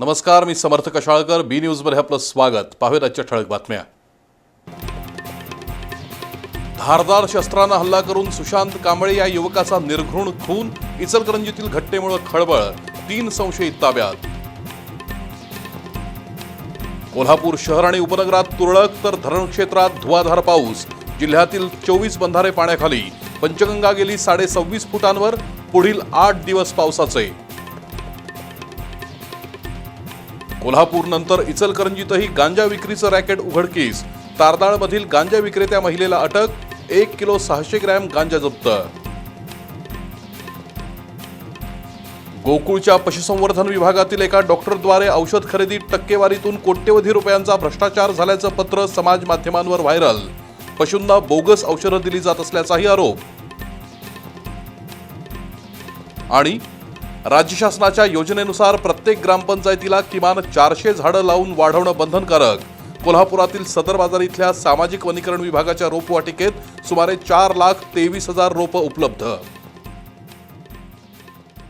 नमस्कार मी समर्थ कशाळकर बी न्यूजमध्ये आपलं स्वागत. पाहूया आजच्या ठळक बातम्या. धारदार शस्त्रानं हल्ला करून सुशांत कांबळे या युवकाचा निर्घृण खून इचलकरंजीतील घटनेमुळे खळबळ तीन संशयित ताब्यात. कोल्हापूर शहर आणि उपनगरात तुरळक तर धरणक्षेत्रात धुवाधार पाऊस. जिल्ह्यातील चोवीस बंधारे पाण्याखाली पंचगंगा गेली साडे सव्वीस फुटांवर पुढील आठ दिवस पावसाचे. कोल्हापूर नंतर इचलकरंजीतही गांजा विक्रीचं रॅकेट उघडकीस. तारदाळमधील गांजा विक्रेत्या महिलेला अटक एक किलो सहाशे ग्रॅम गांजा जप्त. गोकुळच्या पशुसंवर्धन विभागातील एका डॉक्टरद्वारे औषध खरेदी टक्केवारीतून कोट्यवधी रुपयांचा भ्रष्टाचार झाल्याचं पत्र समाज माध्यमांवर व्हायरल. पशूंना बोगस औषधं दिली जात असल्याचाही आरोप. आणि राज्य शासनाच्या योजनेनुसार प्रत्येक ग्रामपंचायतीला किमान चारशे झाडं लावून वाढवणं बंधनकारक. कोल्हापुरातील सदर बाजार इथल्या सामाजिक वनीकरण विभागाच्या रोपवाटिकेत सुमारे चार लाख तेवीस हजार रोपं उपलब्ध.